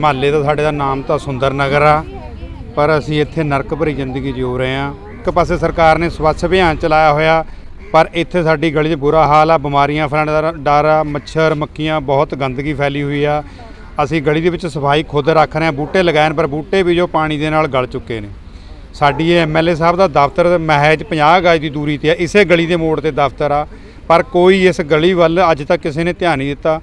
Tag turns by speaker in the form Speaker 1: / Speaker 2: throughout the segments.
Speaker 1: ਮਹੱਲੇ ਦਾ ਸਾਡੇ ਦਾ ਨਾਮ ਤਾਂ ਸੁੰਦਰ ਨਗਰ ਆ, ਪਰ ਅਸੀਂ ਇੱਥੇ ਨਰਕ ਭਰੀ ਜ਼ਿੰਦਗੀ ਜਿਉ ਰਹੇ ਆ ਇੱਕ ਪਾਸੇ ਸਰਕਾਰ ਨੇ ਸਵੱਛ ਅਭਿਆਨ ਚਲਾਇਆ ਹੋਇਆ, ਪਰ ਇੱਥੇ ਸਾਡੀ ਗਲੀ 'ਚ ਬੁਰਾ ਹਾਲ ਆ, ਬਿਮਾਰੀਆਂ ਫੈਲਣ ਦਾ ਡਰ ਆ, ਮੱਛਰ, ਮੱਕੀਆਂ, ਬਹੁਤ ਗੰਦਗੀ ਫੈਲੀ ਹੋਈ ਆ। ਅਸੀਂ ਗਲੀ ਦੇ ਵਿੱਚ ਸਫ਼ਾਈ ਖੁਦ ਰੱਖ ਰਹੇ ਆ ਬੂਟੇ ਲਗਾਏ ਪਰ ਬੂਟੇ ਵੀ ਜੋ ਪਾਣੀ ਦੇ ਨਾਲ ਗਲ ਚੁੱਕੇ ਨੇ। ਸਾਡੀ ਇਹ ਐਮਐਲਏ ਸਾਹਿਬ ਦਾ ਦਫ਼ਤਰ ਮਹਿਜ 50 ਗਜ ਦੀ ਦੂਰੀ ਤੇ ਆ, ਇਸੇ ਗਲੀ ਦੇ ਮੋੜ ਤੇ ਦਫ਼ਤਰ ਆ। ਪਰ ਕੋਈ ਇਸ ਗਲੀ ਵੱਲ ਅੱਜ ਤੱਕ ਕਿਸੇ ਨੇ ਧਿਆਨ ਨਹੀਂ ਦਿੱਤਾ।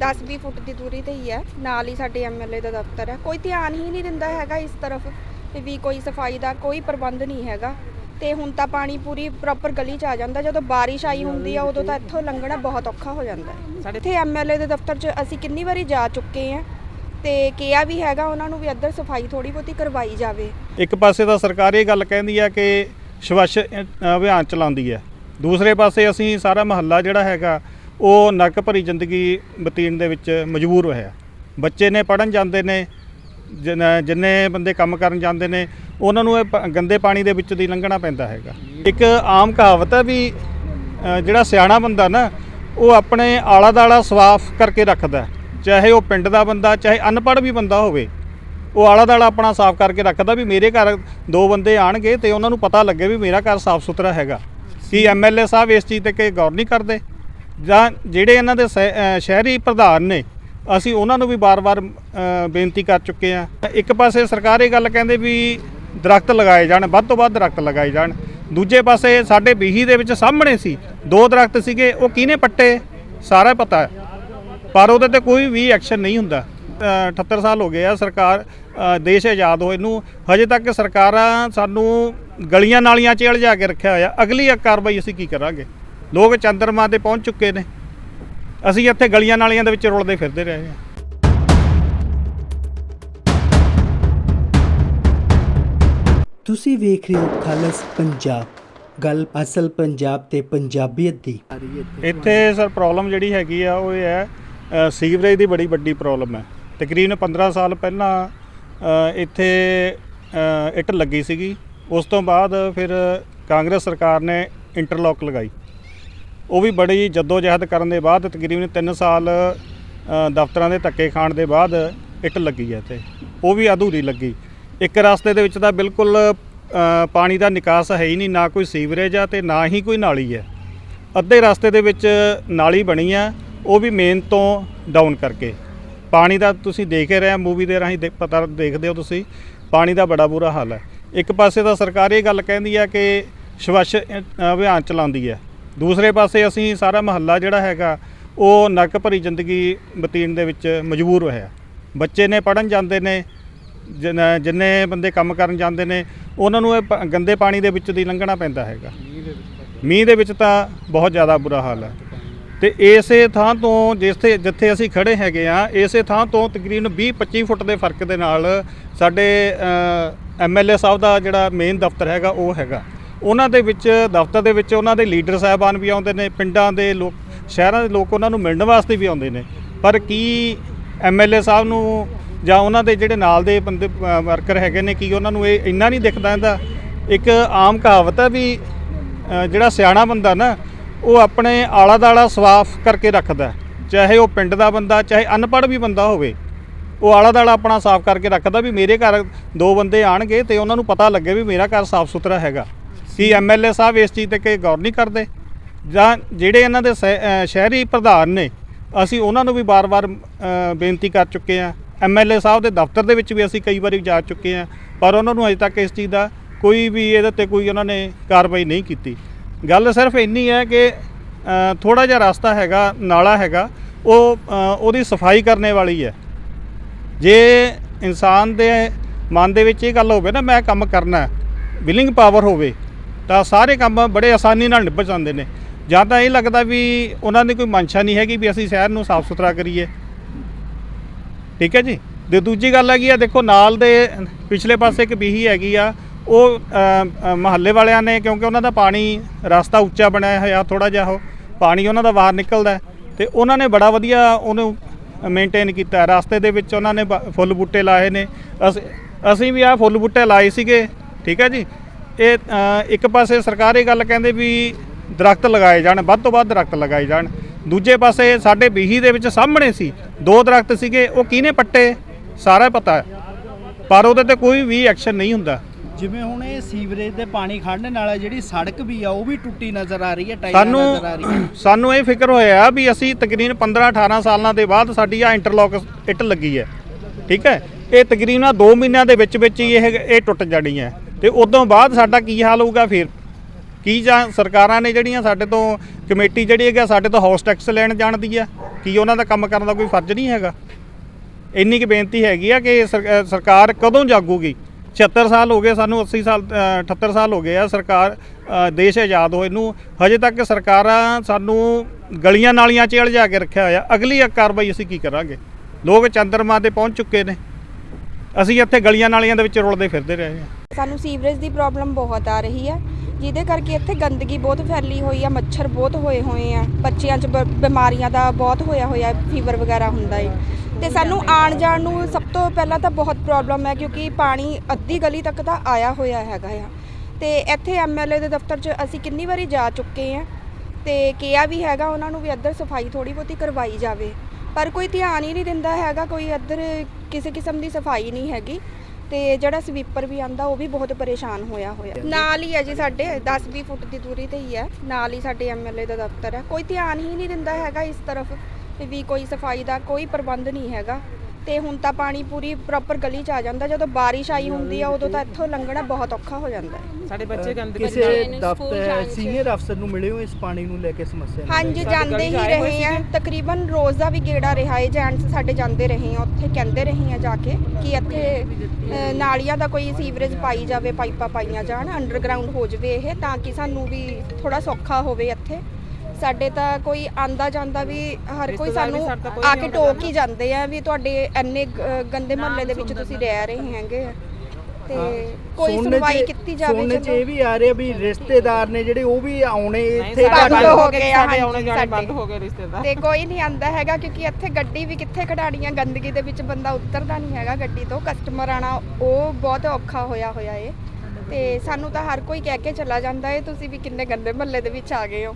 Speaker 2: 10-20 ਫੁੱਟ ਦੀ ਦੂਰੀ ਤੇ ਹੀ ਹੈ। ਨਾਲ ਹੀ ਸਾਡੇ ਐਮਐਲਏ ਦਾ ਦਫ਼ਤਰ ਹੈ। ਕੋਈ ਧਿਆਨ ਹੀ ਨਹੀਂ ਦਿੰਦਾ ਹੈਗਾ ਇਸ ਤਰਫ ਤੇ ਵੀ ਕੋਈ ਸਫ਼ਾਈ ਦਾ ਕੋਈ ਪ੍ਰਬੰਧ ਨਹੀਂ ਹੈਗਾ। ਤੇ ਹੁਣ ਤਾਂ ਪਾਣੀ ਪੂਰੀ ਪ੍ਰੋਪਰ ਗਲੀ 'ਚ ਆ ਜਾਂਦਾ। ਜਦੋਂ ਬਾਰਿਸ਼ ਆਈ ਹੁੰਦੀ ਆ ਉਦੋਂ ਤਾਂ ਇੱਥੋਂ ਲੰਘਣਾ ਬਹੁਤ ਔਖਾ ਹੋ ਜਾਂਦਾ ਸਾਡੇ ਇੱਥੇ ਐਮਐਲਏ ਦੇ ਦਫ਼ਤਰ 'ਚ ਅਸੀਂ ਕਿੰਨੀ ਵਾਰੀ ਜਾ ਚੁੱਕੇ ਹਾਂ ਤੇ ਕਿਹਾ ਵੀ ਹੈਗਾ ਉਹਨਾਂ ਨੂੰ ਵੀ ਇੱਧਰ ਸਫ਼ਾਈ ਥੋੜੀ ਬਹੁਤੀ ਕਰਵਾਈ ਜਾਵੇ।
Speaker 3: ਇੱਕ ਪਾਸੇ ਤਾਂ ਸਰਕਾਰ ਇਹ ਗੱਲ ਕਹਿੰਦੀ ਆ ਕਿ ਸਵੱਛ ਅ, ਅਭਿਆਨ ਚਲਾਉਂਦੀ ਹੈ। ਦੂਸਰੇ ਪਾਸੇ ਅਸੀਂ ਸਾਰਾ ਮਹੱਲਾ ਜਿਹੜਾ ਹੈਗਾ, ਉਹ ਨਰਕ ਭਰੀ ਜ਼ਿੰਦਗੀ ਬਤੀਣ ਦੇ ਵਿੱਚ ਮਜਬੂਰ ਹੋਇਆ। ਬੱਚੇ ਨੇ ਪੜਨ ਜਾਂਦੇ ਨੇ, ਜਿੰਨੇ ਬੰਦੇ ਕੰਮ ਕਰਨ ਜਾਂਦੇ ਨੇ, ਉਹਨਾਂ ਨੂੰ ਇਹ ਪ- ਗੰਦੇ ਪਾਣੀ ਦੇ ਵਿੱਚ ਦੀ ਲੰਘਣਾ ਪੈਂਦਾ ਹੈਗਾ। ਇੱਕ ਆਮ ਕਹਾਵਤ ਹੈ ਵੀ ਜਿਹੜਾ ਸਿਆਣਾ ਬੰਦਾ ਨਾ, ਉਹ ਆਪਣੇ ਆਲਾ ਦਾਲਾ ਸਾਫ਼ ਕਰਕੇ ਰੱਖਦਾ ਚਾਹੇ ਉਹ ਪਿੰਡ ਦਾ ਬੰਦਾ, ਚਾਹੇ ਅਨਪੜ੍ਹ ਵੀ ਬੰਦਾ ਹੋਵੇ, ਉਹ ਆਲਾ ਦਾਲਾ ਆਪਣਾ ਸਾਫ਼ ਕਰਕੇ ਰੱਖਦਾ ਵੀ ਮੇਰੇ ਘਰ ਦੋ ਬੰਦੇ ਆਣਗੇ ਤੇ ਉਹਨਾਂ ਨੂੰ ਪਤਾ ਲੱਗੇ ਵੀ ਮੇਰਾ ਘਰ ਸਾਫ਼ ਸੁਥਰਾ ਹੈਗਾ। ਕੀ ਐਮਐਲਏ ਸਾਹਿਬ ਇਸ ਚੀਜ਼ ਤੇ ਕੋਈ ਗੌਰ ਨਹੀਂ ਕਰਦੇ? ਜਾਂ ਜਿਹੜੇ ਇਹਨਾਂ ਦੇ ਸਹਿ- ਸ਼ਹਿਰੀ ਪ੍ਰਧਾਨ ਨੇ, ਅਸੀਂ ਉਹਨਾਂ ਨੂੰ ਵੀ ਬਾਰ-ਬਾਰ ਬੇਨਤੀ ਕਰ ਚੁੱਕੇ ਆ ਇੱਕ ਪਾਸੇ ਸਰਕਾਰ ਇਹ ਗੱਲ ਕਹਿੰਦੇ ਵੀ ਦਰਖਤ ਲਗਾਏ ਜਾਣ, ਵੱਧ ਤੋਂ ਵੱਧ ਦਰਖਤ ਲਗਾਏ ਜਾਣ। ਦੂਜੇ ਪਾਸੇ ਸਾਡੇ ਬੀਹੀ ਦੇ ਵਿੱਚ ਸਾਹਮਣੇ ਸੀ, ਦੋ ਦਰਖਤ ਸੀਗੇ, ਉਹ ਕਿਹਨੇ ਪੱਟੇ? ਸਾਰਾ ਪਤਾ ਪਰ ਉਹਦੇ ਤੇ ਕੋਈ ਵੀ ਐਕਸ਼ਨ ਨਹੀਂ ਹੁੰਦਾ। 78 ਸਾਲ ਹੋ ਗਏ ਆ ਸਰਕਾਰ ਦੇਸ਼ ਆਜ਼ਾਦ ਹੋਏ ਨੂੰ। ਹਜੇ ਤੱਕ ਸਰਕਾਰਾਂ ਸਾਨੂੰ ਗਲੀਆਂ ਨਾਲੀਆਂ 'ਚ ਉਲਝਾ ਕੇ ਰੱਖਿਆ ਹੋਇਆ। ਅਗਲੀ ਕਾਰਵਾਈ ਅਸੀਂ ਕੀ ਕਰਾਂਗੇ? ਲੋਕ ਚੰਦਰਮਾ ਤੇ ਪਹੁੰਚ ਚੁੱਕੇ ਨੇ। ਅਸੀਂ ਇੱਥੇ ਗਲੀਆਂ ਨਾਲੀਆਂ ਦੇ ਵਿੱਚ ਰੁਲਦੇ ਫਿਰਦੇ ਰਹੇ ਹਾਂ।
Speaker 4: ਤੁਸੀਂ ਵੇਖ ਰਹੇ ਹੋ ਖਾਲਸ ਪੰਜਾਬ। ਗੱਲ ਅਸਲ ਪੰਜਾਬ ਤੇ ਪੰਜਾਬੀਅਤ ਦੀ।
Speaker 3: ਇੱਥੇ ਸਰ ਪ੍ਰੋਬਲਮ ਜਿਹੜੀ ਹੈਗੀ ਆ ਉਹ ਇਹ ਹੈ ਸੀਵਰੇਜ ਦੀ ਬੜੀ ਵੱਡੀ ਪ੍ਰੋਬਲਮ ਹੈ। ਤਕਰੀਬਨ 15 ਸਾਲ ਪਹਿਲਾਂ ਅ, ਇੱਥੇ ਅ, ਇੱਟ ਲੱਗੀ ਸੀਗੀ। ਉਸ ਤੋਂ ਬਾਅਦ ਫਿਰ ਕਾਂਗਰਸ ਸਰਕਾਰ ਨੇ ਇੰਟਰਲੌਕ ਲਗਾਈ। ਉਹ ਵੀ ਬੜੀ ਜਹਿਦ ਕਰਨ ਦੇ ਬਾਅਦ ਤਕਰੀਬਨ 3 ਸਾਲ ਅ, ਦਫ਼ਤਰਾਂ ਦੇ ਧੱਕੇ ਖਾਣ ਦੇ ਬਾਅਦ ਇੱਟ ਲੱਗੀ ਹੈ ਇੱਥੇ। ਉਹ ਵੀ ਅਧੂਰੀ ਲੱਗੀ। ਇੱਕ ਰਸਤੇ ਦੇ ਵਿੱਚ ਤਾਂ ਬਿਲਕੁਲ ਅ, ਪਾਣੀ ਦਾ ਨਿਕਾਸ ਹੈ ਹੀ ਨਹੀਂ ਨਾ ਕੋਈ ਸੀਵਰੇਜ ਆ ਤੇ ਨਾ ਹੀ ਕੋਈ ਨਾਲੀ ਹੈ। ਅੱਧੇ ਰਸਤੇ ਦੇ ਵਿੱਚ ਨਾਲੀ ਬਣੀ ਆ ਉਹ ਵੀ ਮੇਨ ਤੋਂ ਡਾਊਨ ਕਰਕੇ। ਪਾਣੀ ਦਾ ਤੁਸੀਂ ਦੇਖ ਹੀ ਰਹੇ ਆ ਮੂਵੀ ਦੇ ਰਾਹੀਂ ਪਤਾ ਦੇਖਦੇ ਹੋ ਤੁਸੀਂ ਪਾਣੀ ਦਾ ਬੜਾ ਬੁਰਾ ਹਾਲ ਹੈ। ਇੱਕ ਪਾਸੇ ਤਾਂ ਸਰਕਾਰ ਇਹ ਗੱਲ ਕਹਿੰਦੀ ਆ ਕਿ ਸਵੱਛ ਅਭਿਆਨ ਚਲਾਉਂਦੀ ਹੈ। ਦੂਸਰੇ ਪਾਸੇ ਅਸੀਂ ਸਾਰਾ ਮਹੱਲਾ ਜਿਹੜਾ ਹੈਗਾ ਉਹ ਨਰਕ ਭਰੀ ਜ਼ਿੰਦਗੀ ਬਤੀਣ ਦੇ ਵਿੱਚ ਮਜਬੂਰ ਹੋਇਆ ਬੱਚੇ ਨੇ ਪੜਨ ਜਾਂਦੇ ਨੇ ਜਿੰਨ- ਬੰਦੇ ਕੰਮ ਕਰਨ ਜਾਂਦੇ ਨੇ ਉਹਨਾਂ ਨੂੰ ਇਹ ਗੰਦੇ ਪਾਣੀ ਦੇ ਵਿੱਚ ਦੀ ਲੰਘਣਾ ਪੈਂਦਾ ਹੈਗਾ। ਮੀਂਹ ਦੇ ਵਿੱਚ ਤਾਂ ਬਹੁਤ ਜ਼ਿਆਦਾ ਬੁਰਾ ਹਾਲ ਹੈ। ਤੇ ਇਸੇ ਥਾਂ ਤੋਂ ਜਿੱਥੇ ਜਿੱਥੇ ਅਸੀਂ ਖੜੇ ਹੈਗੇ ਆ, ਇਸੇ ਥਾਂ ਤੋਂ ਤਕਰੀਬਨ 20 25 ਫੁੱਟ ਦੇ ਫ਼ਰਕ ਦੇ ਨਾਲ ਸਾਡੇ ਐਮਐਲਏ ਸਾਹਿਬ ਦਾ ਜਿਹੜਾ ਮੇਨ ਦਫ਼ਤਰ ਹੈਗਾ, ਉਹ ਹੈਗਾ। ਉਹਨਾਂ ਦੇ ਵਿੱਚ, ਦਫ਼ਤਰ ਦੇ ਵਿੱਚ ਉਹਨਾਂ ਦੇ ਲੀਡਰ ਸਾਹਿਬਾਨ ਵੀ ਆਉਂਦੇ ਨੇ, ਪਿੰਡਾਂ ਦੇ ਲੋਕ, ਸ਼ਹਿਰਾਂ ਦੇ ਲੋਕ ਉਹਨਾਂ ਨੂੰ ਮਿਲਣ ਵਾਸਤੇ ਵੀ ਆਉਂਦੇ ਨੇ। ਪਰ ਕੀ ਐਮਐਲਏ ਸਾਹਿਬ ਨੂੰ ਜਾਂ ਉਹਨਾਂ ਦੇ ਜਿਹੜੇ ਨਾਲ ਦੇ ਬੰਦੇ ਵਰਕਰ ਹੈਗੇ ਨੇ, ਕੀ ਉਹਨਾਂ ਨੂੰ ਇਹ ਇੰਨਾ ਨਹੀਂ ਦਿਖਦਾ ਇਹਦਾ? ਇੱਕ ਆਮ ਕਹਾਵਤ ਹੈ ਵੀ ਜਿਹੜਾ ਸਿਆਣਾ ਬੰਦਾ ਨਾ ਉਹ ਆਪਣੇ ਆਲਾ ਦਾਲਾ ਸਾਫ਼ ਕਰਕੇ ਰੱਖਦਾ ਚਾਹੇ ਉਹ ਪਿੰਡ ਦਾ ਬੰਦਾ, ਚਾਹੇ ਅਨਪੜ੍ਹ ਵੀ ਬੰਦਾ ਹੋਵੇ, ਉਹ ਆਲਾ ਦਾਲਾ ਆਪਣਾ ਸਾਫ਼ ਕਰਕੇ ਰੱਖਦਾ ਵੀ ਮੇਰੇ ਘਰ ਦੋ ਬੰਦੇ ਆਣਗੇ ਤੇ ਉਹਨਾਂ ਨੂੰ ਪਤਾ ਲੱਗੇ ਵੀ ਮੇਰਾ ਘਰ ਸਾਫ਼ ਸੁਥਰਾ ਹੈਗਾ। ਕੀ ਐਮਐਲਏ ਸਾਹਿਬ ਇਸ ਚੀਜ਼ ਤੇ ਕੋਈ ਗੌਰ ਨਹੀਂ ਕਰਦੇ? ਜਾਂ ਜਿਹੜੇ ਇਹਨਾਂ ਦੇ ਸਹਿ- ਸ਼ਹਿਰੀ ਪ੍ਰਧਾਨ ਨੇ, ਅਸੀਂ ਉਹਨਾਂ ਨੂੰ ਵੀ ਬਾਰ-ਬਾਰ ਬੇਨਤੀ ਕਰ ਚੁੱਕੇ ਹਾਂ। ਐਮਐਲਏ ਸਾਹਿਬ ਦੇ ਦਫ਼ਤਰ ਦੇ ਵਿੱਚ ਵੀ ਅਸੀਂ ਕਈ ਵਾਰੀ ਜਾ ਚੁੱਕੇ ਹਾਂ, ਪਰ ਉਹਨਾਂ ਨੂੰ ਅਜੇ ਤੱਕ ਇਸ ਚੀਜ਼ ਦਾ ਕੋਈ ਵੀ ਇਹਦੇ ਤੇ ਕੋਈ ਉਹਨਾਂ ਨੇ ਕਾਰਵਾਈ ਨਹੀਂ ਕੀਤੀ। ਗੱਲ ਸਿਰਫ ਇੰਨੀ ਹੈ ਕਿ ਥੋੜਾ ਜਿਹਾ ਰਸਤਾ ਹੈਗਾ, ਨਾਲਾ ਹੈਗਾ, ਉਹ ਉਹਦੀ ਸਫ਼ਾਈ ਕਰਨੇ ਵਾਲੀ ਹੈ। ਜੇ ਇਨਸਾਨ ਦੇ ਮਨ ਦੇ ਵਿੱਚ ਇਹ ਗੱਲ ਹੋਵੇ ਨਾ, ਮੈਂ ਕੰਮ ਕਰਨਾ ਵਿਲਿੰਗ ਪਾਵਰ ਹੋਵੇ, ਤਾਂ ਸਾਰੇ ਕੰਮ ਬੜੇ ਆਸਾਨੀ ਨਾਲ ਨਿਭੜ ਜਾਂਦੇ ਨੇ। ਜਾਂ ਤਾਂ ਇਹ ਲੱਗਦਾ ਵੀ ਉਹਨਾਂ ਦੀ ਕੋਈ ਮਨਸ਼ਾ ਨਹੀਂ ਹੈਗੀ ਵੀ ਅਸੀਂ ਸ਼ਹਿਰ ਨੂੰ ਸਾਫ਼ ਸੁਥਰਾ ਕਰੀਏ। ਠੀਕ ਹੈ ਜੀ? ਤੇ ਦੂਜੀ ਗੱਲ ਹੈਗੀ ਆ, ਦੇਖੋ, ਨਾਲ ਦੇ ਪਿਛਲੇ ਪਾਸੇ ਇੱਕ ਬੀਹੀ ਹੈਗੀ ਆ ਉਹ ਮਹੱਲੇ ਵਾਲਿਆਂ ਨੇ, ਕਿਉਂਕਿ ਉਹਨਾਂ ਦਾ ਪਾਣੀ ਰਸਤਾ ਉੱਚਾ ਬਣਿਆ ਹੋਇਆ ਥੋੜਾ ਜਿਹਾ ਉਹ, ਪਾਣੀ ਉਹਨਾਂ ਦਾ ਬਾਹਰ ਨਿਕਲਦਾ ਹੈ। ਤੇ ਉਹਨਾਂ ਨੇ ਬੜਾ ਵਧੀਆ ਉਹਨੂੰ ਮੇਨਟੇਨ ਕੀਤਾ ਰਸਤੇ ਦੇ ਵਿੱਚ ਉਹਨਾਂ ਨੇ ਬ- ਫੁੱਲ ਬੂਟੇ ਲਾਏ ਨੇ। ਅਸੀਂ ਅਸੀਂ ਵੀ ਆਹ ਫੁੱਲ ਬੂਟੇ ਲਾਏ ਸੀਗੇ, ਠੀਕ ਹੈ ਜੀ? ਇਹ ਇੱਕ ਪਾਸੇ ਸਰਕਾਰ ਇਹ ਗੱਲ ਕਹਿੰਦੇ ਵੀ ਦਰਖਤ ਲਗਾਏ ਜਾਣ, ਵੱਧ ਤੋਂ ਵੱਧ ਦਰਖਤ ਲਗਾਏ ਜਾਣ। ਦੂਜੇ ਪਾਸੇ ਸਾਡੇ ਬੀਹੀ ਦੇ ਵਿੱਚ ਸਾਹਮਣੇ ਸੀ, ਦੋ ਦਰਖਤ ਸੀਗੇ, ਉਹ ਕਿਹਨੇ ਪੱਟੇ? ਸਾਰਾ ਪਤਾ ਪਰ ਉਹਦੇ ਤੇ ਕੋਈ ਵੀ ਐਕਸ਼ਨ ਨਹੀਂ ਹੁੰਦਾ।
Speaker 5: ਜਿਵੇਂ ਹੁਣ ਇਹ ਸੀਵਰੇਜ ਦੇ ਪਾਣੀ ਖੜਨ ਨਾਲ ਜਿਹੜੀ ਸੜਕ ਵੀ ਆ ਉਹ ਵੀ ਟੁੱਟੀ ਨਜ਼ਰ ਆ ਰਹੀ ਹੈ ਟਾਈਲਾਂ
Speaker 3: ਸਾਨੂੰ
Speaker 5: ਨਜ਼ਰ ਆ ਰਹੀ ਹੈ
Speaker 3: ਸਾਨੂੰ ਇਹ ਫਿਕਰ ਹੋਇਆ ਵੀ ਅਸੀਂ ਤਕਰੀਬਨ 15 18 ਸਾਲਾਂ ਦੇ ਬਾਅਦ ਸਾਡੀ ਆ ਇੰਟਰਲੌਕ ਇੱਟ ਲੱਗੀ ਹੈ। ਠੀਕ ਹੈ? ਇਹ ਤਕਰੀਬਨ 2 ਮਹੀਨਿਆਂ ਦੇ ਵਿੱਚ ਵਿੱਚ ਹੀ ਇਹ ਇਹ ਟੁੱਟ ਜਾਣੀ ਹੈ। ਤੇ ਉਦੋਂ ਬਾਅਦ ਸਾਡਾ ਕੀ ਹਾਲ ਹੋਊਗਾ ਫਿਰ? ਕੀ ਜਾਂ ਸਰਕਾਰਾਂ ਨੇ ਜਿਹੜੀਆਂ ਸਾਡੇ ਤੋਂ ਕਮੇਟੀ ਜਿਹੜੀ ਹੈਗਾ ਸਾਡੇ ਤੋਂ ਹਾਊਸ ਟੈਕਸ ਲੈਣ ਜਾਣਦੀ ਆ? ਕੀ ਉਹਨਾਂ ਦਾ ਕੰਮ ਕਰਨ ਦਾ ਕੋਈ ਫਰਜ਼ ਨਹੀਂ ਹੈਗਾ? ਇੰਨੀ ਕੁ ਬੇਨਤੀ ਹੈਗੀ ਆ ਕਿ ਸਰਕਾਰ ਕਦੋਂ ਜਾਗੂਗੀ? 76 ਸਾਲ ਹੋ ਗਏ ਸਾਨੂੰ 80 ਸਾਲ ਅ, 78 ਸਾਲ ਹੋ ਗਏ ਆ ਸਰਕਾਰ ਦੇਸ਼ ਆਜ਼ਾਦ ਹੋਏ ਨੂੰ। ਹਜੇ ਤੱਕ ਸਰਕਾਰਾਂ ਸਾਨੂੰ ਗਲੀਆਂ ਨਾਲੀਆਂ 'ਚ ਅਲਝਾ ਕੇ ਰੱਖਿਆ ਹੋਇਆ। ਅਗਲੀ ਕਾਰਵਾਈ ਅਸੀਂ ਕੀ ਕਰਾਂਗੇ? ਲੋਕ ਚੰਦਰਮਾ ਤੇ ਪਹੁੰਚ ਚੁੱਕੇ ਨੇ। ਅਸੀਂ ਇੱਥੇ ਗਲੀਆਂ ਨਾਲੀਆਂ ਦੇ ਵਿੱਚ ਰੁਲਦੇ ਫਿਰਦੇ ਰਹੇ ਹਾਂ।
Speaker 2: ਸਾਨੂੰ ਸੀਵਰੇਜ ਦੀ ਪ੍ਰੋਬਲਮ ਬਹੁਤ ਆ ਰਹੀ ਹੈ ਜਿਹਦੇ ਕਰਕੇ ਇੱਥੇ ਗੰਦਗੀ ਬਹੁਤ ਫੈਲੀ ਹੋਈ ਆ ਮੱਛਰ ਬਹੁਤ ਹੋਏ ਹੋਏ ਆ। ਬੱਚਿਆਂ 'ਚ ਬ- ਬਿਮਾਰੀਆਂ ਦਾ ਬਹੁਤ ਹੋਇਆ ਹੋਇਆ ਫੀਵਰ ਵਗੈਰਾ ਹੁੰਦਾ ਏ। ਤੇ ਸਾਨੂੰ ਆਉਣ ਜਾਣ ਨੂੰ ਸਭ ਤੋਂ ਪਹਿਲਾਂ ਤਾਂ ਬਹੁਤ ਪ੍ਰੋਬਲਮ ਹੈ ਕਿਉਂਕਿ ਪਾਣੀ ਅੱਧੀ ਗਲੀ ਤੱਕ ਤਾਂ ਆਇਆ ਹੋਇਆ ਹੈਗਾ ਆ। ਤੇ ਇੱਥੇ ਐਮਐਲਏ ਦੇ ਦਫ਼ਤਰ 'ਚ ਅਸੀਂ ਕਿੰਨੀ ਵਾਰੀ ਜਾ ਚੁੱਕੇ ਆ ਤੇ ਕਿਹਾ ਵੀ ਹੈਗਾ ਉਹਨਾਂ ਨੂੰ ਵੀ ਇੱਧਰ ਸਫ਼ਾਈ ਥੋੜੀ ਬਹੁਤੀ ਕਰਵਾਈ ਜਾਵੇ। ਪਰ ਕੋਈ ਧਿਆਨ ਹੀ ਨਹੀਂ ਦਿੰਦਾ ਹੈਗਾ, ਕੋਈ ਇੱਧਰ ਕਿਸੇ ਕਿਸਮ ਦੀ ਸਫ਼ਾਈ ਨਹੀਂ ਹੈਗੀ ਤੇ ਜਿਹੜਾ ਸਵੀਪਰ ਵੀ ਆਂਦਾ ਉਹ ਵੀ ਬਹੁਤ ਪਰੇਸ਼ਾਨ ਹੋਇਆ ਹੋਇਆ। ਨਾਲ ਹੀ ਹੈ ਜੀ ਸਾਡੇ 10-20 ਫੁੱਟ ਦੀ ਦੂਰੀ ਤੇ ਹੀ ਹੈ, ਨਾਲ ਹੀ ਸਾਡੇ ਐਮਐਲਏ ਦਾ ਦਫ਼ਤਰ ਹੈ। ਕੋਈ ਧਿਆਨ ਹੀ ਨਹੀਂ ਦਿੰਦਾ ਹੈਗਾ ਇਸ ਤਰਫ। ਵੀ ਕੋਈ ਸਫ਼ਾਈ ਦਾ ਕੋਈ ਪ੍ਰਬੰਧ ਨਹੀਂ ਹੈਗਾ। ਤੇ ਹੁਣ ਤਾਂ ਪਾਣੀ ਪੂਰੀ ਪ੍ਰੋਪਰ ਗਲੀ 'ਚ ਆ ਜਾਂਦਾ। ਜਦੋਂ ਬਾਰਿਸ਼ ਆਈ ਹੁੰਦੀ ਆ ਉਦੋਂ ਤਾਂ ਇੱਥੋਂ ਲੰਘਣਾ ਬਹੁਤ ਔਖਾ ਹੋ ਜਾਂਦਾ ਹੈ।
Speaker 6: ਸਾਡੇ ਬੱਚੇ ਗੰਦਗੀ
Speaker 5: ਕਿਸੇ ਦਫ਼ਤਰ ਸੀਨੀਅਰ ਅਫਸਰ ਨੂੰ ਮਿਲੇ ਹੋ ਇਸ ਪਾਣੀ ਨੂੰ ਲੈ ਕੇ ਸਮੱਸਿਆ ਨੂੰ
Speaker 2: ਹਾਂਜੀ ਜਾਂਦੇ ਹੀ ਰਹੇ ਆ। ਤਕਰੀਬਨ ਰੋਜ਼ ਦਾ ਵੀ ਗੇੜਾ ਰਿਹਾ ਹੈ ਜੈਂਟਸ ਸਾਡੇ ਜਾਂਦੇ ਰਹੇ ਆ ਉੱਥੇ ਕਹਿੰਦੇ ਰਹੇ ਆ ਜਾ ਕੇ ਕਿ ਇੱਥੇ ਅ, ਨਾਲੀਆਂ ਦਾ ਕੋਈ ਸੀਵਰੇਜ ਪਾਈ ਜਾਵੇ ਪਾਈਪਾਂ ਪਾਈਆਂ ਜਾਣ ਅੰਡਰਗਰਾਉਂਡ ਹੋ ਜਵੇ ਇਹ ਤਾਂ ਕਿ ਸਾਨੂੰ ਵੀ ਥੋੜਾ ਸੌਖਾ ਹੋਵੇ ਇੱਥੇ। ਸਾਡੇ ਤਾਂ ਕੋਈ ਆਂਦਾ ਜਾਂਦਾ ਵੀ ਹਰ ਕੋਈ ਸਾਨੂੰ ਆ ਕੇ ਟੋਕ ਹੀ ਜਾਂਦੇ। ਆ ਵੀ ਤੁਹਾਡੇ ਗ- ਗੰਦੇ ਮਹੱਲੇ ਦੇ ਵਿੱਚ ਤੁਸੀਂ ਰਹਿ ਰਹੇ ਹੈਗੇ ਆ। ਤੇ ਕੋਈ ਸੁਣਵਾਈ ਕੀਤੀ ਜਾਵੇ
Speaker 5: ਸੁਣਨ 'ਚ ਇਹ ਵੀ ਆ ਰਿਹਾ ਵੀ ਰਿਸ਼ਤੇਦਾਰ ਨੇ ਜਿਹੜੇ ਉਹ ਵੀ ਆਉਣੇ ਇੱਥੇ
Speaker 2: ਬੰਦ ਹੋ ਗਏ
Speaker 6: ਸਾਡੇ
Speaker 2: ਹਾਂਜੀ,
Speaker 6: ਆਉਣੇ ਜਾਣੇ
Speaker 2: ਸਾਡੇ।
Speaker 6: ਬੰਦ ਹੋ ਗਏ ਰਿਸ਼ਤੇਦਾਰ।
Speaker 2: ਤੇ ਕੋਈ ਨਹੀਂ ਆਂਦਾ ਹੈਗਾ ਕਿਉਂਕਿ ਇੱਥੇ ਗੱਡੀ ਵੀ ਕਿੱਥੇ ਖੜਾਣੀ ਆ ਗੰਦਗੀ ਦੇ ਵਿੱਚ ਬੰਦਾ ਉਤਰਦਾ ਨਹੀਂ ਹੈਗਾ ਗੱਡੀ ਤੋਂ। ਕਸਟਮਰ ਆਣਾ ਉਹ ਬਹੁਤ ਔਖਾ ਹੋਇਆ ਹੋਇਆ ਏ। ਤੇ ਸਾਨੂੰ ਤਾਂ ਹਰ ਕੋਈ ਕਹਿ ਕੇ ਚਲਾ ਜਾਂਦਾ ਏ ਤੁਸੀਂ ਵੀ ਕਿੰਨੇ ਗੰਦੇ ਮਹੱਲੇ ਦੇ ਵਿੱਚ ਆ ਗਏ ਹੋ।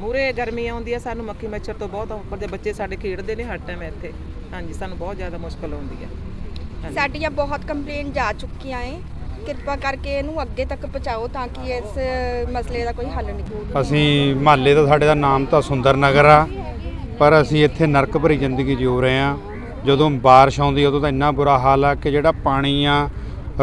Speaker 6: ਮੂਰੇ ਗਰਮੀ ਆਉਂਦੀ ਹੈ ਸਾਨੂੰ ਮੱਖੀ ਮੱਛਰ ਤੋਂ ਬਹੁਤ ਉੱਪਰ ਦੇ ਬੱਚੇ ਸਾਡੇ ਖੇਡਦੇ ਨੇ ਹਰ ਟਾਈਮ ਇੱਥੇ ਹਾਂਜੀ ਸਾਨੂੰ ਬਹੁਤ ਜ਼ਿਆਦਾ ਮੁਸ਼ਕਲ ਆਉਂਦੀ ਹੈ ਹਾਂਜੀ।
Speaker 2: ਸਾਡੀਆਂ ਬਹੁਤ ਕੰਪਲੇਂਟ ਜਾ ਚੁੱਕੀਆਂ ਏ। ਕਿਰਪਾ ਕਰਕੇ ਇਹਨੂੰ ਅੱਗੇ ਤੱਕ ਪਹੁੰਚਾਓ ਤਾਂ ਕਿ ਇਸ ਮਸਲੇ ਦਾ ਕੋਈ ਹੱਲ ਨਿਕਲੇ।
Speaker 1: ਅਸੀਂ ਮਹੱਲੇ ਦਾ ਸਾਡੇ ਦਾ ਨਾਮ ਤਾਂ ਸੁੰਦਰ ਨਗਰ ਆ ਪਰ ਅਸੀਂ ਇੱਥੇ ਨਰਕ ਭਰੀ ਜ਼ਿੰਦਗੀ ਜਿਉ ਰਹੇ ਆ। ਜਦੋਂ ਬਾਰਿਸ਼ ਆਉਂਦੀ ਉਦੋਂ ਤਾਂ ਇੰਨਾ ਬੁਰਾ ਹਾਲ ਆ ਕਿ ਜਿਹੜਾ ਪਾਣੀ ਆ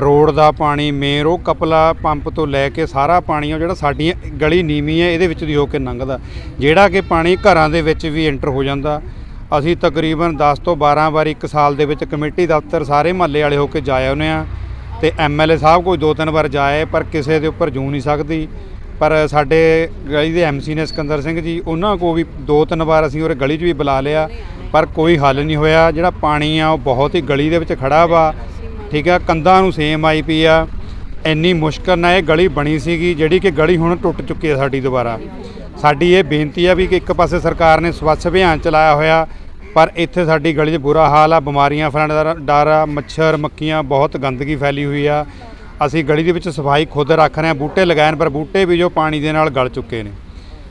Speaker 1: ਰੋਡ ਦਾ ਪਾਣੀ ਮੇਨ ਉਹ ਕਪਲਾ ਪੰਪ ਤੋਂ ਲੈ ਕੇ ਸਾਰਾ ਪਾਣੀ ਆ ਜਿਹੜਾ ਸਾਡੀ ਗਲੀ ਨੀਵੀਂ ਹੈ ਇਹਦੇ ਵਿੱਚ ਦੀ ਹੋ ਕੇ ਲੰਘਦਾ। ਜਿਹੜਾ ਕਿ ਪਾਣੀ ਘਰਾਂ ਦੇ ਵਿੱਚ ਵੀ ਐਂਟਰ ਹੋ ਜਾਂਦਾ। ਅਸੀਂ ਤਕਰੀਬਨ 10 ਤੋਂ 12 ਵਾਰ ਇੱਕ ਸਾਲ ਦੇ ਵਿੱਚ ਕਮੇਟੀ ਦਫ਼ਤਰ ਸਾਰੇ ਮਹੱਲੇ ਵਾਲੇ ਹੋ ਕੇ ਜਾਏ ਆਉਂਦੇ ਆ ਤੇ ਐਮਐਲਏ ਸਾਹਿਬ ਕੋਈ ਦੋ ਤਿੰਨ ਵਾਰ ਜਾਏ, ਪਰ ਕਿਸੇ ਦੇ ਉੱਪਰ ਜੂ ਨਹੀਂ ਸਕਦੀ। ਪਰ ਸਾਡੇ ਗਲੀ ਦੇ ਐਮਸੀ ਨੇ ਸਿਕੰਦਰ ਸਿੰਘ ਜੀ, ਉਹਨਾਂ ਕੋ ਵੀ ਦੋ ਤਿੰਨ ਵਾਰ ਅਸੀਂ ਉਹਰੇ ਗਲੀ 'ਚ ਵੀ ਬੁਲਾ ਲਿਆ, ਪਰ ਕੋਈ ਹੱਲ ਨਹੀਂ ਹੋਇਆ। ਜਿਹੜਾ ਪਾਣੀ ਆ, ਉਹ ਬਹੁਤ ਹੀ ਗਲੀ ਦੇ ਵਿੱਚ ਖੜਾ ਵਾ। ਠੀਕ ਆ, ਕੰਧਾਂ ਨੂੰ ਸੇਮ ਆਈ ਪਈ ਆ। ਇੰਨੀ ਮੁਸ਼ਕਲ ਨਾਲ ਇਹ ਗਲੀ ਬਣੀ ਸੀਗੀ, ਜਿਹੜੀ ਕਿ ਗਲੀ ਹੁਣ ਟੁੱਟ ਚੁੱਕੀ ਹੈ ਸਾਡੀ ਦੁਬਾਰਾ। ਸਾਡੀ ਇਹ ਬੇਨਤੀ ਆ ਵੀ ਕਿ ਇੱਕ ਪਾਸੇ ਸਰਕਾਰ ਨੇ ਸਵੱਛ ਅਭਿਆਨ ਚਲਾਇਆ ਹੋਇਆ, ਪਰ ਇੱਥੇ ਸਾਡੀ ਗਲੀ 'ਚ ਬੁਰਾ ਹਾਲ ਆ। ਬਿਮਾਰੀਆਂ ਫੈਲਣ ਦਾ ਡਰ ਆ, ਮੱਛਰ ਮੱਖੀਆਂ ਬਹੁਤ ਗੰਦਗੀ ਫੈਲੀ ਹੋਈ ਆ। ਅਸੀਂ ਗਲੀ ਦੇ ਵਿੱਚ ਸਫ਼ਾਈ ਖੁਦ ਰੱਖ ਰਹੇ ਹਾਂ ਬੂਟੇ ਲਗਾਏ, ਪਰ ਬੂਟੇ ਵੀ ਜੋ ਪਾਣੀ ਦੇ ਨਾਲ ਗਲ ਚੁੱਕੇ ਨੇ।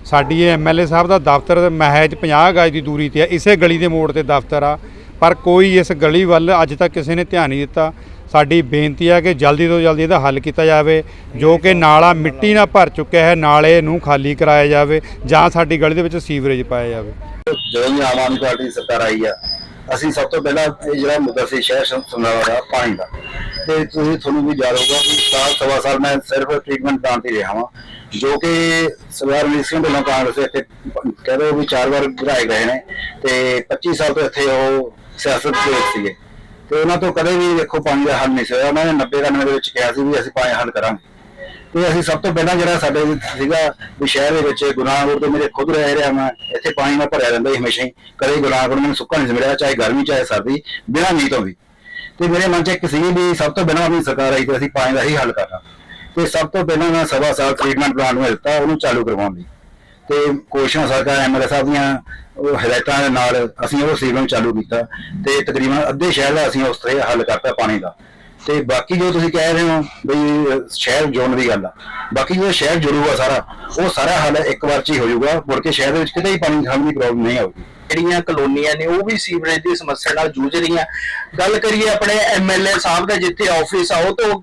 Speaker 1: ਸਾਡੀ ਇਹ ਐਮਐਲਏ ਸਾਹਿਬ ਦਾ ਦਫ਼ਤਰ ਮਹਿਜ 50 ਗਜ ਦੀ ਦੂਰੀ ਤੇ ਆ, ਇਸੇ ਗਲੀ ਦੇ ਮੋੜ ਤੇ ਦਫ਼ਤਰ ਆ। ਪਰ ਕੋਈ ਇਸ ਗਲੀ ਵੱਲ ਅੱਜ ਤੱਕ ਕਿਸੇ ਨੇ ਧਿਆਨ ਨਹੀਂ ਦਿੱਤਾ। ਸਾਡੀ ਬੇਨਤੀ ਹੈ ਕਿ ਜਲਦੀ ਤੋਂ ਜਲਦੀ ਇਹਦਾ ਹੱਲ ਕੀਤਾ ਜਾਵੇ, ਜੋ ਕਿ ਨਾਲਾ ਮਿੱਟੀ ਨਾਲ ਭਰ ਚੁੱਕਿਆ ਹੈ, ਨਾਲੇ ਨੂੰ ਖਾਲੀ ਕਰਾਇਆ ਜਾਵੇ ਜਾਂ ਸਾਡੀ ਗਲੀ ਦੇ ਵਿੱਚ ਸੀਵਰੇਜ ਪਾਇਆ ਜਾਵੇ।
Speaker 7: ਜਦੋਂ ਹੀ ਆਮ ਆਦਮੀ ਪਾਰਟੀ ਦੀ ਸਰਕਾਰ ਆਈ ਆ, ਅਸੀਂ ਸਭ ਤੋਂ ਪਹਿਲਾਂ ਇਹ ਜਿਹੜਾ ਮੁੱਦਾ ਸੀ ਸ਼ਹਿਰ ਸੰਭਾਲਾ ਦਾ, ਪਾਣੀ ਦਾ। ਤੇ ਤੁਸੀਂ, ਤੁਹਾਨੂੰ ਵੀ ਯਾਦ ਹੋਊਗਾ ਕਿ ਸਾਲ, ਸਵਾ ਸਾਲ ਮੈਂ ਸਿਰਫ ਟ੍ਰੀਟਮੈਂਟ ਪਲਾਨ ਤੇ ਰਿਹਾ ਹਾਂ ਜੋ ਕਿ ਸਰਦਾਰ ਮਨੀਸ਼ ਸਿੰਘ ਢਿੱਲੋਂ ਕਾਂਗਰਸ ਇੱਥੇ ਕਹਿ ਵੀ ਚਾਰ ਵਾਰ ਵਿਧਾਇਕ ਰਹੇ ਨੇ, ਤੇ 25 ਸਾਲ ਤੋਂ ਇੱਥੇ ਉਹ ਸਿਆਸਤ ਦੇ ਸੀਗੇ। ਤੇ ਉਹਨਾਂ ਤੋਂ ਕਦੇ ਵੀ ਦੇਖੋ ਪਾਣੀ ਦਾ ਹੱਲ ਨਹੀਂ ਸੀ ਹੋਇਆ। ਉਹਨਾਂ ਨੇ 90 91 ਦੇ ਵਿੱਚ ਕਿਹਾ ਸੀ ਵੀ ਅਸੀਂ ਪਾਣੀ ਹੱਲ ਕਰਾਂਗੇ। ਤੇ ਅਸੀਂ ਸਭ ਤੋਂ ਪਹਿਲਾਂ ਜਿਹੜਾ ਸਾਡੇ ਸੀਗਾ ਵੀ ਸ਼ਹਿਰ ਦੇ ਵਿੱਚ ਗੁਨਾਹਗੁਰ ਤੋਂ ਮੇਰੇ ਖੁਦ ਰਹਿ ਰਿਹਾ ਮੈਂ, ਇੱਥੇ ਪਾਣੀ ਨਾਲ ਭਰਿਆ ਰਹਿੰਦਾ ਸੀ ਹਮੇਸ਼ਾ ਹੀ। ਕਦੇ ਗੁਨਾਹਗੁਰ ਮੈਨੂੰ ਸੁੱਕਾ ਨਹੀਂ ਸੀ ਮਿਲਿਆ, ਚਾਹੇ ਗਰਮੀ, ਚਾਹੇ ਸਰਦੀ, ਬਿਨਾਂ ਮੀਂਹ ਤੋਂ ਵੀ। ਤੇ ਮੇਰੇ ਮਨ 'ਚ ਇੱਕ ਸੀ ਵੀ ਸਭ ਤੋਂ ਪਹਿਲਾਂ ਆਪਣੀ ਸਰਕਾਰ ਆਈ ਤੇ ਅਸੀਂ ਪਾਣੀ ਦਾ ਹੀ ਹੱਲ ਕਰਨਾ। ਤੇ ਸਭ ਤੋਂ ਪਹਿਲਾਂ ਮੈਂ ਸਵਾ ਸਾਲ ਟ੍ਰੀਟਮੈਂਟ ਪਲਾਂਟ ਨੂੰ ਦਿੱਤਾ, ਉਹਨੂੰ ਚਾਲੂ ਕਰਵਾਉਣ ਦੀ ਤੇ ਕੋਸ਼ਿਸ਼ਾਂ ਸਰਕਾਰ ਐਮਐਲਏ ਸਾਹਿਬ ਦੀਆਂ ਹਦਾਇਤਾਂ ਦੇ ਨਾਲ ਅਸੀਂ ਉਹ ਸੀਵਰੇਜ ਚਾਲੂ ਕੀਤਾ ਤੇ ਤਕਰੀਬਨ ਅੱਧੇ ਸ਼ਹਿਰ ਦਾ ਅਸੀਂ ਉਸ ਤਰ੍ਹਾਂ ਹੱਲ ਕਰਤਾ ਪਾਣੀ ਦਾ। ਤੇ ਬਾਕੀ ਜੋ ਤੁਸੀਂ ਕਹਿ ਰਹੇ ਹੋ ਵੀ ਸ਼ਹਿਰ ਜੋੜਨ ਦੀ ਗੱਲ ਆ, ਬਾਕੀ ਜੋ ਸ਼ਹਿਰ ਜੁੜੂਗਾ ਸਾਰਾ, ਉਹ ਸਾਰਾ ਹੱਲ ਇੱਕ ਵਾਰ ਚ ਹੀ ਹੋ ਜਾਊਗਾ, ਮੁੜ ਕੇ ਸ਼ਹਿਰ ਦੇ ਵਿੱਚ ਕਿਤੇ ਹੀ ਪਾਣੀ ਖਾਣ ਦੀ ਪ੍ਰੋਬਲਮ ਨਹੀਂ ਆਊਗੀ।
Speaker 8: ਜਿਹੜੀਆਂ ਕਲੋਨੀਆਂ ਨੇ, ਉਹ ਵੀ ਸੀਵਰੇਜ ਦੀ ਸਮੱਸਿਆ ਨਾਲ ਜੂਝ ਰਹੀਆਂ। ਗੱਲ ਕਰੀਏ ਆਪਣੇ ਐਮਐਲਏ ਸਾਹਿਬ ਦਾ, ਜਿੱਥੇ ਆਫਿਸ ਆ, ਉਹ ਤੋਂ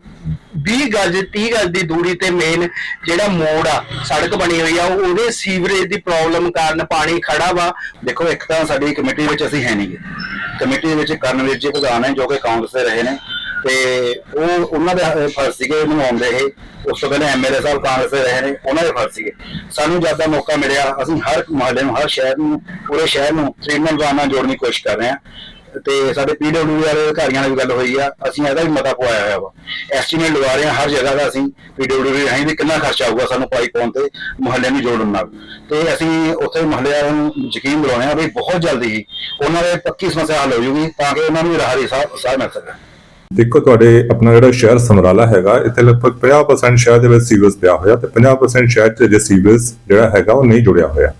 Speaker 8: 20 ਗਜ 30 ਗਜ ਦੀ ਦੂਰੀ ਤੇ ਮੇਨ ਜਿਹੜਾ ਮੋੜ ਆ, ਸੜਕ ਬਣੀ ਹੋਈ ਆ ਉਹਦੇ ਸੀਵਰੇਜ ਦੀ ਪ੍ਰੋਬਲਮ ਕਾਰਨ ਪਾਣੀ ਖੜਾ ਵਾ।
Speaker 7: ਦੇਖੋ, ਇੱਕ ਤਾਂ ਸਾਡੀ ਕਮੇਟੀ ਵਿੱਚ ਅਸੀਂ ਹੈ ਨਹੀਂਗੇ ਕਮੇਟੀ ਦੇ ਵਿੱਚ ਕਰਨਵੀਰ ਜੀ ਪ੍ਰਧਾਨ ਹੈ, ਜੋ ਕਿ ਕਾਂਗਰਸ ਦੇ ਰਹੇ ਨੇ। ਤੇ ਉਹ, ਉਹਨਾਂ ਦੇ ਫਰਜ਼ ਸੀਗੇ ਆਉਂਦੇ ਇਹ। ਉਸ ਤੋਂ ਪਹਿਲਾਂ ਐਮਐਲਏ ਸਾਹਿਬ ਕਾਂਗਰਸ ਦੇ ਰਹੇ ਨੇ, ਉਹਨਾਂ ਦੇ ਫਰਜ਼ ਸੀਗੇ। ਸਾਨੂੰ ਜ਼ਿਆਦਾ ਮੌਕਾ ਮਿਲਿਆ, ਅਸੀਂ ਹਰ ਮੁਹੱਲੇ ਨੂੰ, ਹਰ ਸ਼ਹਿਰ ਨੂੰ, ਪੂਰੇ ਸ਼ਹਿਰ ਨੂੰ ਟ੍ਰੀਟਮੈਂਟ ਪਲਾਨ ਨਾਲ ਜੋੜਨ ਦੀ ਕੋਸ਼ਿਸ਼ ਕਰ ਰਹੇ ਹਾਂ। ਤੇ ਸਾਡੇ ਪੀਡਬਲਯੂ ਵਾਲੇ ਅਧਿਕਾਰੀਆਂ ਨਾਲ ਵੀ ਗੱਲ ਹੋਈ ਆ, ਅਸੀਂ ਇਹਦਾ ਵੀ ਮਤਾ ਪਵਾਇਆ ਹੋਇਆ ਵਾ। ਐਸਟੀਮੇਟ ਲਗਾ ਰਹੇ ਹਾਂ ਹਰ ਜਗ੍ਹਾ ਦਾ ਅਸੀਂ ਪੀਡਬਲਯੂ ਰਾਹੀਂ ਵੀ ਕਿੰਨਾ ਖਰਚਾ ਆਊਗਾ ਸਾਨੂੰ ਪਾਈਪ ਪਾਉਣ ਤੇ ਮੁਹੱਲੇ ਨੂੰ ਜੋੜਨ ਨਾਲ। ਤੇ ਅਸੀਂ ਉੱਥੇ ਮੁਹੱਲੇ ਨੂੰ ਯਕੀਨ ਦਿਲਾਉਣੇ ਆ ਵੀ ਬਹੁਤ ਜਲਦੀ ਹੀ ਉਹਨਾਂ ਦੇ ਪੱਕੀ ਸਮੱਸਿਆ ਹੱਲ ਹੋ ਜੂਗੀ ਤਾਂ ਕਿ ਉਹਨਾਂ ਨੂੰ ਰਾਹਤ ਸਾਹ ਸਾਹ ਮਿਲ ਸਕੇ।
Speaker 9: ਦੇਖੋ, ਤੁਹਾਡੇ ਆਪਣਾ ਜਿਹੜਾ ਸ਼ਹਿਰ ਸਮਰਾਲਾ ਹੈਗਾ, ਇੱਥੇ ਲਗਭਗ 50% ਸ਼ਹਿਰ ਦੇ ਵਿੱਚ ਸੀਵਰੇਜ ਪਿਆ ਹੋਇਆ ਤੇ 50% ਸ਼ਹਿਰ 'ਚ ਜੇ ਸੀਵਰੇਜ ਜਿਹੜਾ ਹੈਗਾ ਉਹ ਨਹੀਂ ਜੁੜਿਆ ਹੋਇਆ।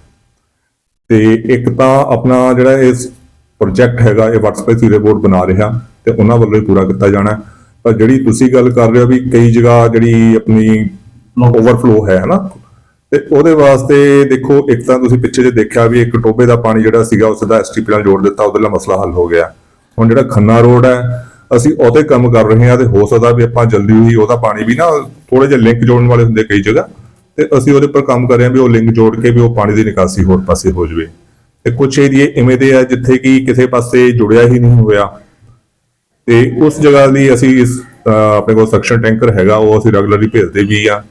Speaker 9: ਤੇ ਇੱਕ ਤਾਂ ਆਪਣਾ ਜਿਹੜਾ ਇਸ ਪ੍ਰੋਜੈਕਟ ਹੈਗਾ, ਇਹ ਵਰਕਸਪੇਸ ਸੀਵਰੇਜ ਬੋਰਡ ਬਣਾ ਰਿਹਾ ਤੇ ਉਹਨਾਂ ਵੱਲੋਂ ਹੀ ਪੂਰਾ ਕੀਤਾ ਜਾਣਾ। ਪਰ ਜਿਹੜੀ ਤੁਸੀਂ ਗੱਲ ਕਰ ਰਹੇ ਹੋ ਵੀ ਕਈ ਜਗ੍ਹਾ ਜਿਹੜੀ ਆਪਣੀ ਓਵਰਫਲੋ ਹੈ, ਹਨਾ? ਤੇ ਉਹਦੇ ਵਾਸਤੇ ਦੇਖੋ, ਇੱਕ ਤਾਂ ਤੁਸੀਂ ਪਿੱਛੇ ਜੇ ਦੇਖਿਆ ਵੀ ਇੱਕ ਟੋਬੇ ਦਾ ਪਾਣੀ ਜਿਹੜਾ ਸੀਗਾ, ਉਸ ਦਾ ਐਸਟੀਪੀ ਨਾਲ ਜੋੜ ਦਿੱਤਾ, ਉਹਦੇ ਨਾਲ ਮਸਲਾ ਹੱਲ ਹੋ ਗਿਆ। ਹੁਣ ਜਿਹੜਾ ਖੰਨਾ ਰੋਡ ਹੈ, ਅਸੀਂ ਉਹਦੇ ਕੰਮ ਕਰ ਰਹੇ ਹਾਂ ਤੇ ਹੋ ਸਕਦਾ ਵੀ ਆਪਾਂ ਜਲਦੀ ਹੀ ਉਹਦਾ ਪਾਣੀ ਵੀ ਨਾ ਥੋੜੇ ਜਿਹਾ ਲਿੰਕ ਜੋੜਨ ਵਾਲੇ ਹੁੰਦੇ ਕਈ ਜਗ੍ਹਾ, ਤੇ ਅਸੀਂ ਉਹਦੇ ਉੱਪਰ ਕੰਮ ਕਰ ਰਹੇ ਹਾਂ ਵੀ ਉਹ ਲਿੰਕ ਜੋੜ ਕੇ ਵੀ ਉਹ ਪਾਣੀ ਦੀ ਨਿਕਾਸੀ ਹੋਰ ਪਾਸੇ ਹੋ ਜਾਵੇ। ਤੇ ਕੁਝ ਏਰੀਏ ਇਵੇਂ ਦੇ ਆ ਜਿੱਥੇ ਕਿ ਕਿਸੇ ਪਾਸੇ ਜੁੜਿਆ ਹੀ ਨਹੀਂ ਹੋਇਆ। ਤੇ ਉਸ ਜਗ੍ਹਾ ਲਈ ਅਸੀਂ ਇਸ ਆਪਣੇ ਕੋਲ ਸਕਸ਼ਨ ਟੈਂਕਰ ਹੈਗਾ, ਉਹ ਅਸੀਂ ਰੈਗੂਲਰਲੀ ਭੇਜਦੇ ਵੀ ਆ।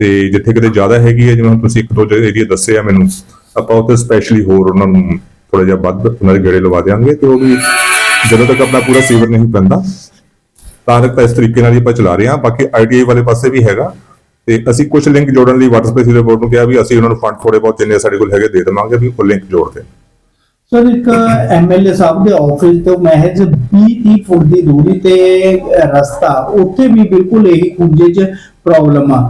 Speaker 9: ਤੇ ਜਿੱਥੇ ਕਿਤੇ ਜ਼ਿਆਦਾ ਹੈਗੀ ਹੈ ਜਿਵੇਂ ਹੁਣ ਤੁਸੀਂ ਇੱਕ ਦੋ ਜਗ੍ਹਾ ਏਰੀਆ ਦੱਸੇ ਆ ਮੈਨੂੰ, ਆਪਾਂ ਉੱਥੇ ਸਪੈਸ਼ਲੀ ਹੋਰ ਉਹਨਾਂ ਨੂੰ ਥੋੜਾ ਜਿਹਾ ਵੱਧ ਉਹਨਾਂ ਦੇ ਗੇੜੇ ਲਵਾ ਦੇਵਾਂਗੇ ਤੇ ਉਹ ਵੀ ਜਦੋਂ ਤੱਕ ਆਪਣਾ ਪੂਰਾ ਸੀਵਰ ਨਹੀਂ ਪੈਂਦਾ, ਤਾਂ ਤੱਕ ਤਾਂ ਇਸ ਤਰੀਕੇ ਨਾਲ ਹੀ ਆਪਾਂ ਚਲਾ ਰਹੇ ਹਾਂ। ਬਾਕੀ ਆਈਟੀਆਈ ਵਾਲੇ ਪਾਸੇ ਵੀ ਹੈਗਾ। ਤੇ ਅਸੀਂ ਕੁਝ ਲਿੰਕ ਜੋੜਨ ਲਈ ਵਾਟਰ ਸਪੇਸ ਰਿਪੋਰਟ ਨੂੰ ਕਿਹਾ ਵੀ ਅਸੀਂ ਉਹਨਾਂ ਨੂੰ ਫੰਡ ਥੋੜੇ ਬਹੁਤ ਜਿੰਨੇ ਸਾਡੇ ਕੋਲ ਹੈਗੇ ਦੇ ਦੇਵਾਂਗੇ ਵੀ ਉਹ ਲਿੰਕ ਜੋੜ ਦੇਣ
Speaker 5: ਸਰ ਇੱਕ ਐਮਐਲਏ ਸਾਹਿਬ ਦੇ ਆਫਿਸ ਤੋਂ ਮਹਿਜ਼ 20-30 ਫੁੱਟ ਦੀ ਦੂਰੀ ਤੇ ਰਸਤਾ ਉੱਥੇ ਵੀ ਬਿਲਕੁਲ ਇਹੀ ਖੁੰਝੇ 'ਚ ਪ੍ਰੋਬਲਮ ਆ।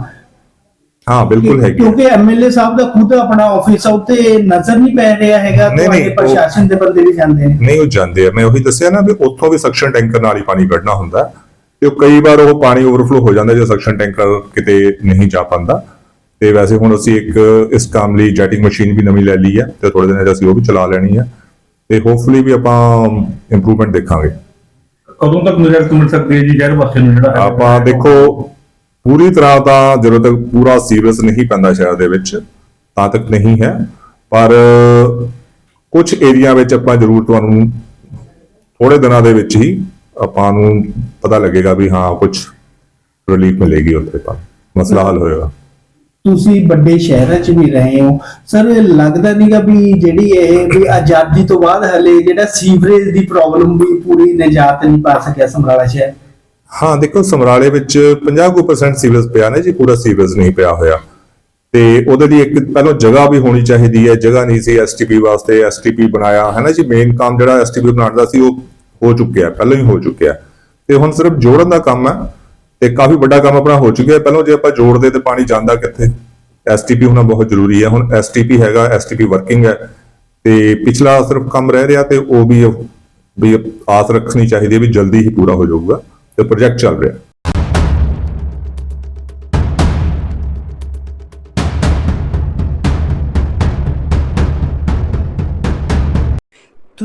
Speaker 9: ਹਾਂ ਬਿਲਕੁਲ ਹੈਗੀ
Speaker 5: ਕਿਉਂਕਿ ਐਮਐਲਏ ਸਾਹਿਬ ਦਾ ਖੁਦ ਆਪਣਾ ਆਫਿਸ ਆ ਉੱਤੇ ਨਜ਼ਰ ਨਹੀਂ ਪੈ ਰਿਹਾ ਹੈਗਾ ਤੁਹਾਡੇ ਪ੍ਰਸ਼ਾਸਨ ਦੇ ਬੰਦੇ ਵੀ ਜਾਂਦੇ ਨੇ।
Speaker 9: ਨਹੀਂ ਉਹ ਜਾਂਦੇ ਆ। ਮੈਂ ਉਹੀ ਦੱਸਿਆ ਨਾ ਵੀ ਉੱਥੋਂ ਵੀ ਸਕਸ਼ਨ ਟੈਂਕਰ ਨਾਲ ਹੀ ਪਾਣੀ ਕੱਢਣਾ ਹੁੰਦਾ। ਹੈ। ਤੇ ਕਈ ਵਾਰ ਉਹ ਪਾਣੀ ਓਵਰਫਲੋ ਹੋ ਜਾਂਦਾ ਜੇ ਸਕਸ਼ਨ ਟੈਂਕਰ ਕਿਤੇ ਨਹੀਂ ਜਾ ਪਾਉਂਦਾ। ਤੇ ਵੈਸੇ ਹੁਣ ਅਸੀਂ ਇੱਕ ਇਸ ਕੰਮ ਲਈ ਜੈਟਿੰਗ ਮਸ਼ੀਨ ਵੀ ਨਵੀਂ ਲੈ ਲਈ ਹੈ ਤੇ ਥੋੜੇ ਦਿਨਾਂ 'ਚ ਅਸੀਂ ਉਹ ਵੀ ਚਲਾ ਲੈਣੀ ਹੈ ਤੇ ਹੋਪਫੁਲੀ ਵੀ ਆਪਾਂ ਇੰਪਰੂਵਮੈਂਟ ਦੇਖਾਂਗੇ।
Speaker 10: ਕਦੋਂ ਤੱਕ ਰਿਜ਼ਲਟ ਮਿਲ ਸਕਦੇ ਹੈ ਜੀ ਜ਼ਹਿਰ ਪਾਸੇ ਨੂੰ ਜਿਹੜਾ?
Speaker 9: ਆਪਾਂ ਦੇਖੋ ਪੂਰੀ ਤਰ੍ਹਾਂ ਤਾਂ ਜਦੋਂ ਤੱਕ ਪੂਰਾ ਸੀਰੀਅਸ ਨਹੀਂ ਪੈਂਦਾ ਸ਼ਹਿਰ ਦੇ ਵਿੱਚ ਤਾਂ ਤੱਕ ਨਹੀਂ ਹੈ। ਪਰ ਕੁਝ ਏਰੀਆ ਵਿੱਚ ਆਪਾਂ ਜ਼ਰੂਰ ਤੁਹਾਨੂੰ ਥੋੜੇ ਦਿਨਾਂ ਦੇ ਵਿੱਚ ਹੀ ਆਪਾਂ ਨੂੰ ਪਤਾ ਲੱਗੇਗਾ ਵੀ ਹਾਂ ਕੁਝ ਰਿਲੀਫ ਮਿਲੇਗੀ ਉੱਥੇ ਤਾਂ ਮਸਲਾ ਹੱਲ ਹੋਏਗਾ।
Speaker 5: ਤੁਸੀਂ ਵੱਡੇ ਸ਼ਹਿਰਾਂ 'ਚ ਵੀ ਰਹੇ ਹੋ। ਸਰ ਲੱਗਦਾ ਨਹੀਂਗਾ ਵੀ ਜਿਹੜੀ ਇਹ ਵੀ ਆਜ਼ਾਦੀ ਤੋਂ ਬਾਅਦ ਹਲੇ ਜਿਹੜਾ ਸੀਵਰੇਜ ਦੀ ਪ੍ਰੋਬਲਮ ਵੀ ਪੂਰੀ ਨਿਜਾਤ ਨਹੀਂ ਪਾ ਸਕਿਆ ਸਮਰਾਲਾ ਸ਼ਹਿਰ?
Speaker 9: ਹਾਂ ਦੇਖੋ ਸਮਰਾਲੇ ਵਿੱਚ 50% ਸੀਵਰੇਜ ਪਿਆ ਨੇ ਜੀ ਪੂਰਾ ਸੀਵਰੇਜ ਨਹੀਂ ਪਿਆ ਹੋਇਆ। ਤੇ ਉਹਦੇ ਲਈ ਇੱਕ ਪਹਿਲਾਂ ਜਗ੍ਹਾ ਵੀ ਹੋਣੀ ਚਾਹੀਦੀ ਹੈ ਜਗ੍ਹਾ ਨਹੀਂ ਸੀ ਐਸਟੀਪੀ ਵਾਸਤੇ ਐਸਟੀਪੀ ਬਣਾਇਆ। ਹੈ ਨਾ ਜੀ ਮੇਨ ਕੰਮ ਜਿਹੜਾ ਐਸਟੀਪੀ ਬਣਾਉਣ ਦਾ ਸੀ ਉਹ ਹੋ ਚੁੱਕਿਆ, ਪਹਿਲਾਂ ਹੀ ਹੋ ਚੁੱਕਿਆ। ਤੇ ਹੁਣ ਸਿਰਫ ਜੋੜਨ ਦਾ ਕੰਮ ਹੈ ਤੇ ਕਾਫੀ ਵੱਡਾ ਕੰਮ ਆਪਣਾ ਹੋ ਚੁੱਕਿਆ। ਪਹਿਲਾਂ ਜੇ ਆਪਾਂ ਜੋੜਦੇ ਤੇ ਪਾਣੀ ਜਾਂਦਾ ਕਿੱਥੇ? ਐਸਟੀਪੀ ਹੋਣਾ ਬਹੁਤ ਜ਼ਰੂਰੀ ਹੈ ਹੁਣ ਐਸਟੀਪੀ ਹੈਗਾ ਐਸਟੀਪੀ ਵਰਕਿੰਗ ਹੈ। ਤੇ ਪਿਛਲਾ ਸਿਰਫ ਕੰਮ ਰਹਿ ਰਿਹਾ ਤੇ ਉਹ ਵੀ ਵੀ ਆਸ ਰੱਖਣੀ ਚਾਹੀਦੀ ਹੈ ਵੀ ਜਲਦੀ ਹੀ ਪੂਰਾ ਹੋ ਜਾਊਗਾ ਤੇ ਪ੍ਰੋਜੈਕਟ ਚੱਲ ਰਿਹਾ।